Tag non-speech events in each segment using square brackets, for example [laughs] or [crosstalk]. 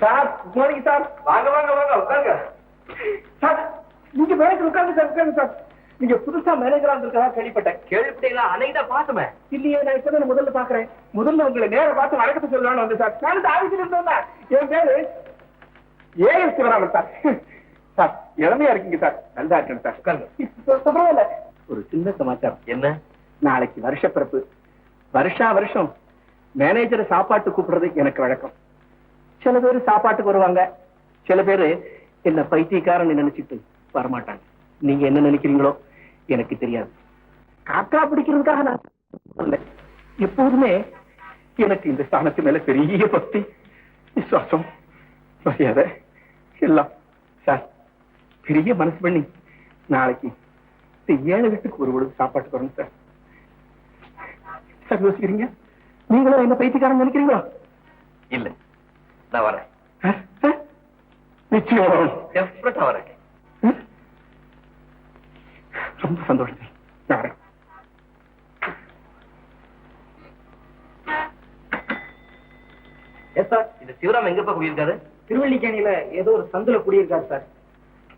Sir good morning sir வாங்க வாங்க வாங்க உட்காருங்க. சார் நீங்க மேனேஜர் உட்கார்ந்து சார் உட்கார்ந்து சார். நீங்க புதுசா மேனேஜரா இருந்திருக்கா கேள்விப்பட்டேன். கேள்விப்பட்டீங்களா? அன்னைக்கு தான் பார்த்தோமே. இல்லையே நான் இப்பதான் முதல்ல பாக்குறேன் முதல்ல உங்களை நேர பார்த்து வணக்கத்தை சொல்லலாம்னு வந்து சார். நான் இந்த ஆபீஸ்ல இருந்தேன் என் பேரு ஏஎல் சிவராமன் சார். சார் இளமையா இருக்கீங்க சார். நல்லா இருக்கேன் சார். உட்காருங்க. ஒரு சின்ன சமாச்சாரம். என்ன? நாளைக்கு வருஷப்பிறப்பு. வருஷா வருஷம் மேனேஜரை சாப்பாட்டு கூப்பிடுறது எனக்கு வழக்கம். சில பேர் சாப்பாட்டுக்கு வருவாங்க. சில பேர் என்ன பைத்தியக்காரன் நினைச்சிட்டு வரமாட்டாங்க. நீங்க என்ன நினைக்கிறீங்களோ எனக்கு தெரியாது. காக்கா பிடிக்கிறதுக்காக நான் எப்போதுமே எனக்கு இந்த ஸ்தானத்து மேல பெரிய பக்தி விசுவாசம் மரியாதை எல்லாம். சார் பெரிய மனசு பண்ணி நாளைக்கு இந்த ஏழை வீட்டுக்கு ஒரு பொழுது சாப்பாட்டுக்கு வரணும் சார். சார் யோசிக்கிறீங்க? நீங்களும் என்ன பைத்தியக்காரன் நினைக்கிறீங்களா? இல்லை. நான் வரேன்? நிச்சயம். டெஃபினட்டா வரேன்? ரொம்ப சந்தோஷம். நான் வரேன். எஸ் சார் இந்த சிவராம் எங்கப்பா குடியிருக்காரு? திருவள்ளிக்கேணியில ஏதோ ஒரு சந்துல குடியிருக்காரு சார்.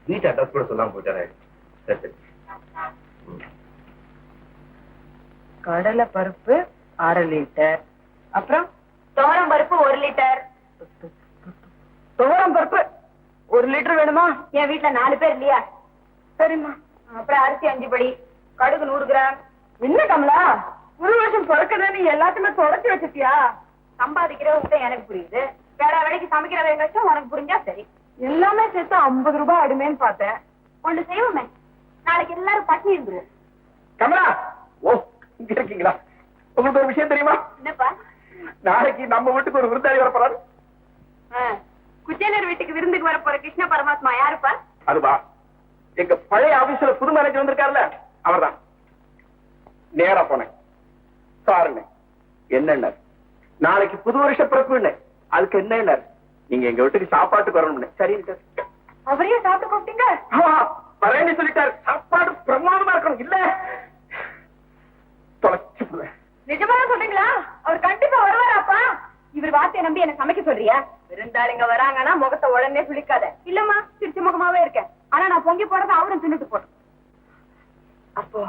வீட்டு அட்ரஸ் கூட சொல்லாம போயிட்டாரு. சரி சரி. கடலை பருப்பு அரை லிட்டர். அப்புறம் துவரம் பருப்பு ஒரு லிட்டர். துவரம் பருப்பு. ஒரு லிட்டர் வேணுமா? என் வீட்டுல நாலு பேர் இல்லையா? சரிம்மா. அப்புறம் அரிசி அஞ்சு படி கடுகு நூறு கிராம். என்ன கமலா? ஒரு வருஷம் பிறக்கதே நீ எல்லாத்தையுமே தொடச்சி வச்சிருக்கியா சம்பாதிக்கிற விட்ட எனக்கு புரியுது. வேற வேலைக்கு சமைக்கிற வேகச்சும் உனக்கு புரிஞ்சா சரி. எல்லாமே சேர்த்து ஐம்பது ரூபாய் ஆடுமேன்னு பார்த்தேன். ஒண்ணு செய்வோமே? நாளைக்கு எல்லாரும் பட்னி இருந்துருவோம் கமலா ஓ இங்க இருக்கீங்களா? உங்களுக்கு ஒரு விஷயம் தெரியுமா? என்னப்பா? நாளைக்கு நம்ம வீட்டுக்கு ஒரு விருந்தாளி வர போறாரு குச்சேலர் வீட்டுக்கு விருந்துக்கு வர போற கிருஷ்ண பரமாத்மா யாருப்பா? அதுவா எங்க பழைய ஆபீஸ்ல புது மேனேஜர் வந்திருக்காருல்ல அவர்தான். நேரா போனேன். சாருங்க என்னென்ன? நாளைக்கு புது வருஷ பிறப்பு அதுக்கு என்ன நீங்க எங்க வீட்டுக்கு சாப்பாட்டுக்கு வரணும்னு. சரின்னு அவரையும் சாப்பிட்டு கூப்பிட்டீங்க? வரேன்னு சொல்லிட்டாரு. சாப்பாடு பிரமாதமா இருக்கணும். இல்ல. தொலைச்சு நிஜமா சொல்றீங்களா அவர் கண்டிப்பா வருவாராப்பா. இவர் வார்த்தையை நம்பி என்ன சமைக்க சொல்றியா? விருந்தாளிங்க வராங்கன்னா முகத்தை உடனே சுளிக்காத. இல்லம்மா சிரிச்ச முகமாவே இருக்கேன். ஆனா நான் பொங்கி போறத அவரும் தின்னுட்டு போட்டோம் அப்போ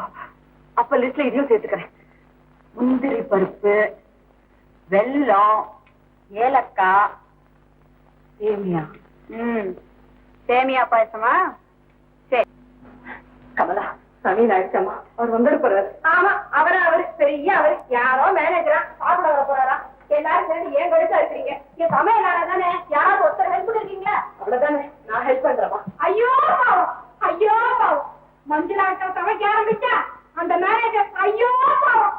அப்ப லிஸ்ட்ல இதையும் சேர்த்துக்கிறேன். முந்திரி பருப்பு வெல்லம் ஏலக்காய் சேமியா. ம். சேமியா பாயசமா? சரி. கமலா சமீன் ஆயிடுச்சம்மா. அவர் வந்துட போறாரு. ஆமா அவரு அவரு பெரிய அவரு யாரோ மேனேஜரா சாப்பிட வர போறாரா எல்லாரும் சேர்ந்து ஏன் கழுத்தா இருக்கிறீங்க என் சமையலாளா தானே யாராவது ஒருத்தர் ஹெல்ப் பண்ணிருக்கீங்களா அவ்வளவுதானே நான் ஹெல்ப் பண்றேமா ஐயோ பாவம் ஐயோ பாவம் மஞ்சளாட்டம் சமைக்க ஆரம்பிச்சா அந்த மேனேஜர் ஐயோ பாவம்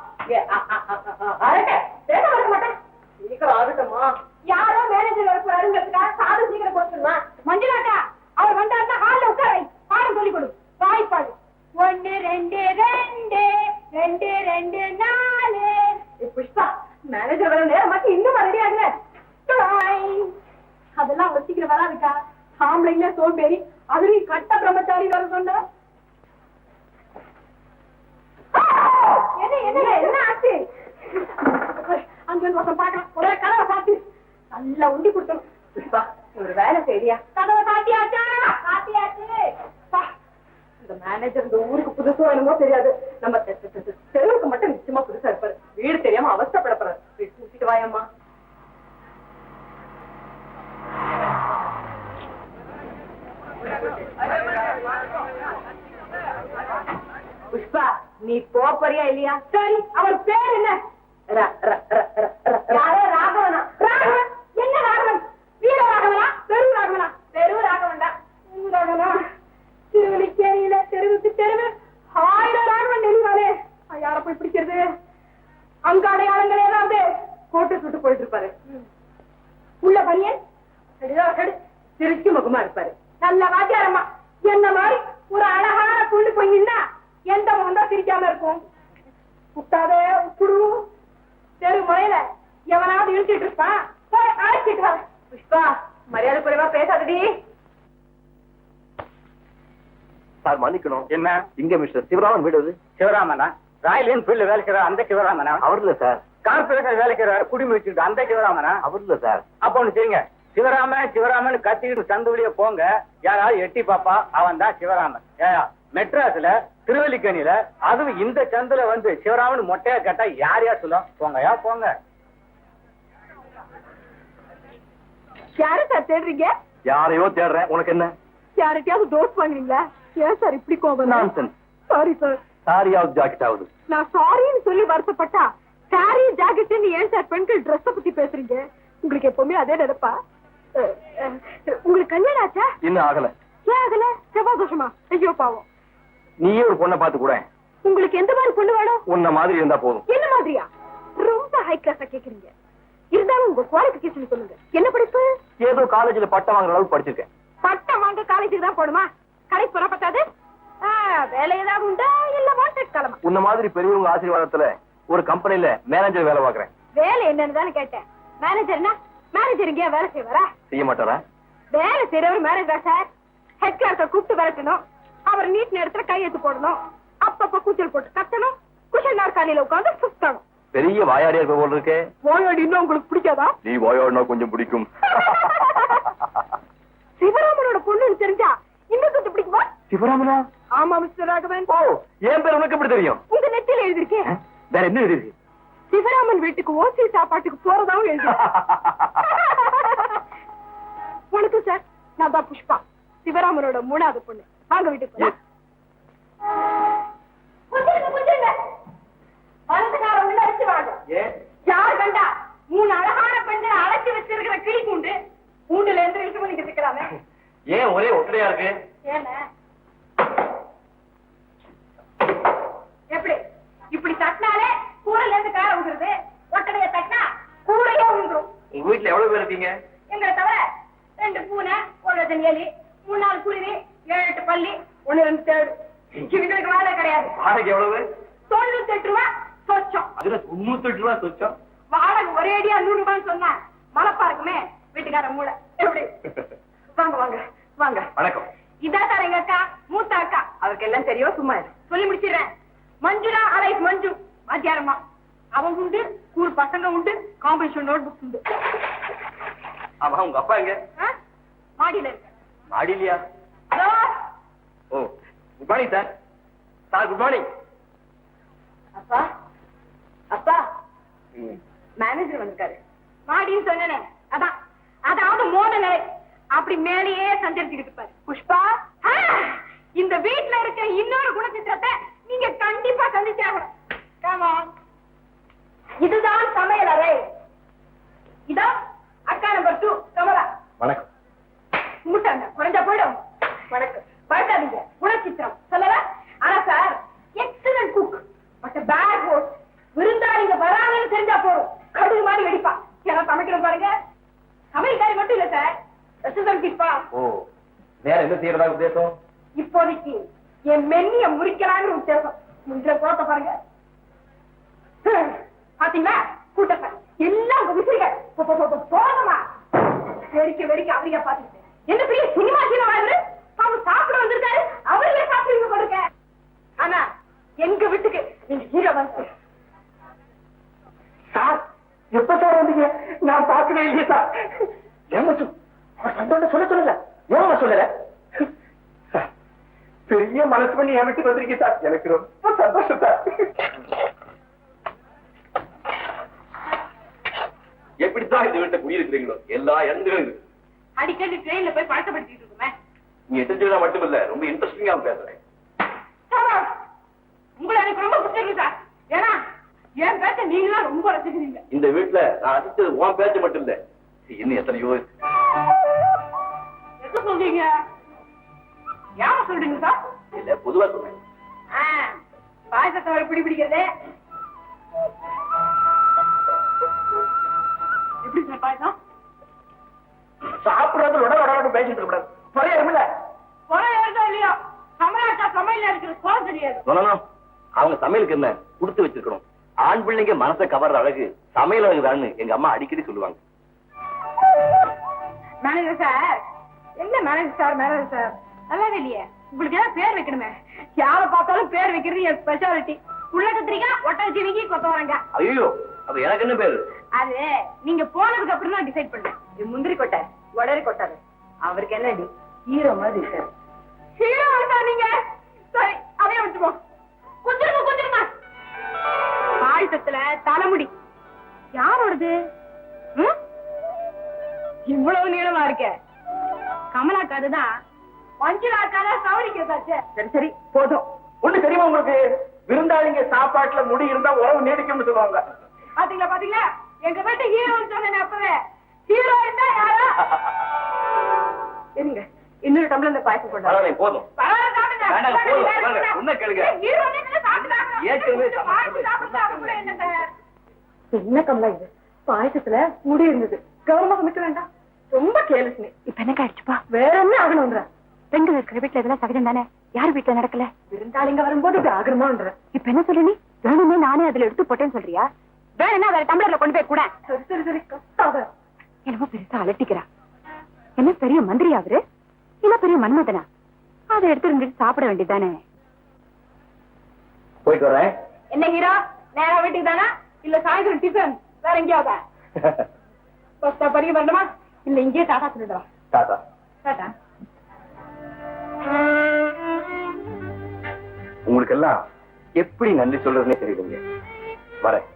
அரட்ட பேச வர மாட்டேன் சீக்கிரம் ஆகட்டுமா யாரோ மேனேஜர் வர போறாருங்கிறதுக்காக சாதம் சீக்கிரம் போட்டுருமா மஞ்சளாட்டா அவர் வந்தாருன்னா ஹால்ல உட்கார வை பாடம் சொல்லி கொடு வாய்ப்பாடு ஒன்னு ரெண்டு ரெண்டு ரெண்டு ரெண்டு நாலு ஏய், புஷ்பா மேனேஜர் வர நேரம் மாத்தி இன்னும் ரெடி ஆகல அதெல்லாம் அவர் சீக்கிரம் வராதுக்கா ஆம்பளைங்க சோம்பேறி அதுலயும் கட்ட பிரம்மச்சாரி வர சொன்ன என்ன என்ன என்ன ஆச்சு அங்க வந்து ஒருத்தன் பார்க்கலாம் ஒரே கதவை சாத்தி வீட்டுல உண்டி கொடுத்தணும் புஷ்பா ஒரு வேலை செய்றியா? கதவை சாத்தியாச்சா சாத்தியாச்சு இந்த மேனேஜர் இந்த ஊருக்கு புதுசோ என்னமோ தெரியாது. நம்ம தெருவுக்கு மட்டும் நிச்சயமா புதுசா இருப்பாரு. வீடு தெரியாம அவஸ்தப்பட போறாரு போய் கூட்டிட்டு வாயம்மா. புஷ்பா நீ போறியா இல்லையா? சரி அவர் பேர் என்ன ர- ர- ர- ர- ர- யாரோ ராகவனா ராகவன் என்ன ராகவன் வீர ராகவனா பெரு ராகவனா பெரு ராகவன் தான் ராகவனா திருவள்ளிக்கேரியில தெருவுக்கு தெருவு ஆயிரம் ராகவன் நெளிவாளே யார போய் பிடிக்கிறது அங்க அடையாளங்கள் ஏதாவது கோட்டு சுட்டு போயிட்டு இருப்பாரு உள்ள பனியன் திருச்சி முகமா இருப்பாரு நல்ல வாத்தியாரம்மா என்ன மாதிரி ஒரு அழகான புள்ளு பொய்னா எந்த முகம் தான் சிரிக்காம இருக்கும் விட்டாதே உப்புடு தெரு முறையில எவனாவது இழுச்சிட்டு இருப்பான் போய் அழைச்சிட்டு வா. புஷ்பா மரியாதை குறைவா பேசாதடி. சார் மன்னிக்கணும். என்ன? இங்க மிஸ்டர் சிவராமன் வீடு சிவராமனா? ராயல் என்ஃபீல்ட்ல வேலை செய்யற அந்த சிவராமனா? அவர் இல்ல சார். கார்பரேஷன் வேலை செய்யற குடிமை வச்சுக்கிட்டு அந்த சிவராமனா? அவர் இல்ல சார். அப்ப ஒண்ணு செய்யுங்க. சிவராம சிவராமன் கத்திக்கிட்டு சந்து வழியா போங்க. யாராவது எட்டி பாப்பா அவன் தான் சிவராமன். ஏயா மெட்ராஸ்ல திருவல்லிக்கணியில அதுவும் இந்த சந்துல வந்து சிவராமன் மொட்டையா கேட்டா யார் யார் சொல்லும்? போங்கயா போங்க. யாரு சார் தேடுறீங்க? யாரையோ தேடுறேன். உனக்கு என்ன? யார்கிட்டயாவது டோஸ் வாங்குறீங்களா? ஏன் சார் இப்படி கோபம்? Nonsense. சாரி சார் சாரியாவது ஜாக்கெட் ஆகுது நான் சாரின்னு சொல்லி வருத்தப்பட்டா சாரி ஜாக்கெட்னு ஏன் சார் பெண்கள் ட்ரெஸ் பத்தி பேசுறீங்க? உங்களுக்கு எப்பவுமே அதே நினைப்பா? உங்களுக்கு கல்யாணம் ஆச்சா? இன்னும் ஆகல. ஏன் ஆகல? செவ்வாய் தோஷமா ஐயோ பாவம். நீயே ஒரு பொண்ணை பார்த்து கூட. உங்களுக்கு எந்த மாதிரி பொண்ணு வேணும்? உன்ன மாதிரி இருந்தா போதும். என்ன மாதிரியா? ரொம்ப ஹை கிளாஸா கேக்குறீங்க. இருந்தாலும் உங்க குவாலிபிகேஷன் சொல்லுங்க. என்ன படிப்பு? ஏதோ காலேஜ்ல பட்டம் வாங்குற அளவுக்கு படிச்சிருக்கேன். பட்டம் வாங்க காலேஜுக்கு தான் போடுமா கடைக்கு போற பத்தாது? வேலை ஏதாவது உண்டா? இல்ல வாண்டட் கிளம்ப உன்ன மாதிரி பெரியவங்க ஆசீர்வாதத்துல ஒரு கம்பெனில மேனேஜர் வேலை பார்க்கறேன். வேலை என்னன்னு தானே கேட்டேன். மேனேஜர்னா மேனேஜர் இங்கே வேலை செய்வாரா? செய்ய மாட்டாரா? வேலை செய்யறவர் மேனேஜர் சார் ஹெட் கிளார்க்க கூப்பிட்டு விரட்டணும். அவர் நீட் நேரத்துல கையெழுத்து போடணும். அப்பப்ப கூச்சல் போட்டு கத்தணும். குஷன் நாற்காலியில உட்கார்ந்து சுத்தணும். பெரிய வாயாடியா இருக்க போல இருக்கே. ஓயோடி இன்னும் உங்களுக்கு பிடிக்காதா? நீ வாயாடினா கொஞ்சம் பிடிக்கும். [laughs] சிவராமனோட பொண்ணுன்னு தெரிஞ்சா இன்னும் கொஞ்சம் பிடிக்குமா? சிவராமனா? ஆமா மிஸ்டர் ராகவன். ஓ என் பேர் உனக்கு எப்படி தெரியும்? உங்க நெத்தியில எழுதிருக்கேன்? வேற என்ன எழுதிருக்கு சிவராமன் வீட்டுக்கு ஓசி சாப்பாட்டுக்கு போறதாவும் எழுதி [laughs] வணக்கம் சார் நான் தான் புஷ்பா. சிவராமனோட மூணாவது பொண்ணு. வாங்க வீட்டுக்கு கூண்டுல இருந்து இழுத்து பண்ணிட்டு இருக்கிறாங்க. ஏன் ஒரே ஒற்றையா இருக்கு? ஏன்னா எப்படி? இப்படி தட்டினாலே கூரையில இருந்து கார விடுறது ஒட்டடைய தட்டினா கூரையே விழுந்துரும் உங்க வீட்டுல எவ்வளவு பேர் இருக்கீங்க? எங்களை தவிர ரெண்டு பூனை ஒரு டஜன் எலி மூணு நாலு குருவி ஏழு எட்டு பள்ளி ஒண்ணு ரெண்டு தேடு. இவங்களுக்கு வேலை கிடையாது. வாடகை எவ்வளவு? தொண்ணூத்தி எட்டு ரூபா சொச்சம். அதுல தொண்ணூத்தி எட்டு ரூபா சொச்சம்? வாடகை ஒரே அடியா நூறு ரூபான்னு சொன்னா மலப்பா இருக்குமே வீட்டுக்கார மூளை. எப்படி? வாங்க வாங்க வாங்க. வணக்கம். இதா சார் எங்க அக்கா மூத்த அக்கா. அவருக்கு எல்லாம் தெரியும் சும்மா. சொல்லி முடிச்சிடுறேன். மஞ்சுளா அலைஸ் மஞ்சு. வாத்தியாரம்மா. அவங்க உண்டு ஸ்கூல் பசங்க உண்டு காம்படிஷன் நோட் புக்ஸ் உண்டு. ஆமா உங்க அப்பா எங்க? மாடியில இருக்கு ஓ good morning sir sir good morning அப்பா அப்பா. மேனேஜர் வந்திருக்காரு. மாடின்னு சொன்னேனே. அதான். அதாவது மோத அப்படி மேலேயே சஞ்சரிச்சுக்கிட்டு இருப்பாரு. புஷ்பா இந்த வீட்டுல இருக்க இன்னொரு குணச்சித்திரத்தை நீங்க கண்டிப்பா சந்திச்சாகணும் இதுதான் சமையல் அறை இதோ அக்கா நம்பர் டூ கமலா வணக்கம் முட்டாங்க குறைஞ்சா போயிடும் வணக்கம் பயப்படாதீங்க குணச்சித்திரம் சொல்லல ஆனா sir excellent cook but bad host விருந்தாளிங்க வராங்கன்னு தெரிஞ்சா போதும் கடுகு மாதிரி வெடிப்பா ஏன்னா சமைக்கிறோம் பாருங்க சமையல்காரி மட்டும் இல்ல சார் ரெசிடன்ட் கிப்பா ஓ வேற என்ன செய்யறதா உத்தேசம் இப்போதைக்கு என் மென்னிய முறிக்கலான்னு உத்தேசம். முந்திர கோத்த பாருங்க. ஹம், பாத்தீங்களா? கூட்டத்தை. எல்லாம் உங்க விசிறிகள். போதமா போ- போ- வெடிக்க வெடிக்க அவரிய பாத்துக்கிட்டு என்ன பெரிய சினிமா சினிமா இவரு? அவங்க சாப்பிட வந்திருக்காரு. அவரையே சாப்பிடுங்க கொடுக்க ஆனா எங்க வீட்டுக்கு நீங்க ஹீரோ வந்து சார் எப்ப சார் வந்தீங்க? நான் பாக்குறேன் இல்லையே சார். ஏமாச்சும் சொல்ல சொல்லல. ஏமா சொல்லல? பெரிய மனசு பண்ணி வீட்டுக்கு வந்திருக்கீங்க சார் எனக்கு ரொம்ப சந்தோஷம் சார் எப்படித்தான் இந்த வீட்டை குடியிருக்கிறீங்களோ எல்லா இடங்களும் அடிக்கடி ட்ரெயின்ல போய் பழக்கப்படுத்திட்டு இருக்குமே. நீங்க தெரிஞ்சதா மட்டும் இல்ல ரொம்ப இன்ட்ரெஸ்டிங்கா பேசுறேன். சார், உங்களை எனக்கு ரொம்ப பிடிச்சிருக்கு சார். ஏன்னா என் பேச்ச நீங்களாம் ரொம்ப ரசிக்கிறீங்க. இந்த வீட்டுல நான் ரசிச்சது உன் பேச்சு மட்டும் இல்ல. இன்னும் எத்தனையோ. எது சொல்றீங்க ஏன் சொல்றீங்க சார்? இல்ல பொதுவா சொல்றேன். ஆ, பாயசத்தை வர பிடி பிடிக்கிறது. எப்படி சார் பாயசம்? சாப்பிடுறது உடனே உடனே பேசிட்டு கூடாது புரியுதுல குறை இருக்கா இல்லையா? சமையலக்கா சமையல்ல இருக்கிற கோலம் தெரியாது. சொல்லணும். அவங்க சமையலுக்கு என்ன கொடுத்து வச்சிருக்கணும். ஆண் பிள்ளைங்க மனசை கவர்ற அழகு சமையல் அழகுதான்னு எங்க அம்மா அடிக்கடி சொல்லுவாங்க. மேனேஜர் சார் என்ன மேனேஜர் சார் மேனேஜர் சார்? நல்லா இல்லையே உங்களுக்கு ஏதாவது பேர் வைக்கணுமே. யாரை பார்த்தாலும் பேர் வைக்கிறது என் ஸ்பெஷாலிட்டி உள்ள கத்திரிக்காய் ஒட்டச்சிவிங்கி கொத்தவரங்க. ஐயோ அப்ப எனக்கு என்ன பேரு? அது நீங்க போனதுக்கு அப்புறம் தான் டிசைட் பண்ணேன். இது முந்திரி கொட்டை உடனே கொட்டாரு அவருக்கு என்னடி ஹீரோ மாதிரி இருக்காரு ஹீரோ நீங்க. சரி அதையே விட்டுப்போம் கொஞ்சமா கொஞ்சமா ஆயுதத்துல தலைமுடி. யாரோடது? இவ்வளவு நீளமா இருக்க. கமலாக்காது தான் மஞ்சுளாக்காத சௌரிக்காச்சு சரி சரி போதும். ஒண்ணு தெரியுமா உங்களுக்கு? விருந்தாளிங்க சாப்பாட்டுல முடி இருந்தா உறவு நீடிக்கும்னு சொல்லுவாங்க. பாத்தீங்களா பாத்தீங்களா? எங்க வீட்டு ஹீரோன்னு சொன்னேன் அப்பவே. ஹீரோ இருந்தா யாரா? இருங்க இன்னொரு டம்ளர் இந்த பாயசம் பரவாயில்லை போதும். உன்னை கேளுங்க. என்னங்க? என்ன கமலா இது? பாயசத்துல முடி இருந்தது. கௌரவமா சமைக்க வேண்டாம். ரொம்ப கேலஸ் நீ. இப்ப என்ன ஆயிடுச்சுப்பா? வேற என்ன ஆகணும்ன்ற? பெண்கள் இருக்கிற வீட்டுல இதெல்லாம் சகஜம் தானே? யார் வீட்டுல நடக்கல? விருந்தாளிங்க வரும்போது இப்படி இப்ப என்ன சொல்லு நீ வேணுமே நானே அதுல எடுத்து போட்டேன்னு சொல்றியா? வேணும்னா வேற டம்ளர்ல கொண்டு போய் கூட. சரி சரி சரி கத்தாத. என்னமோ பெருசா அலட்டிக்கிறா. என்ன பெரிய மந்திரி அவரு? இல்ல பெரிய மன்மதனா? அதை எடுத்து இருந்துட்டு சாப்பிட வேண்டியதானே போயிட்டு வரேன். என்ன ஹீரோ? நேரா வீட்டுக்கு தானா? இல்ல சாயந்தரம் டிஃபன் வேற எங்கேயாவதா? [laughs] பறிக்க வேண்டாமா இல்ல இங்கேயே டாடா சொல்லிடுவா டாடா டாடா உங்களுக்கு எப்படி நன்றி சொல்றதுன்னே தெரியலங்க வரேன்.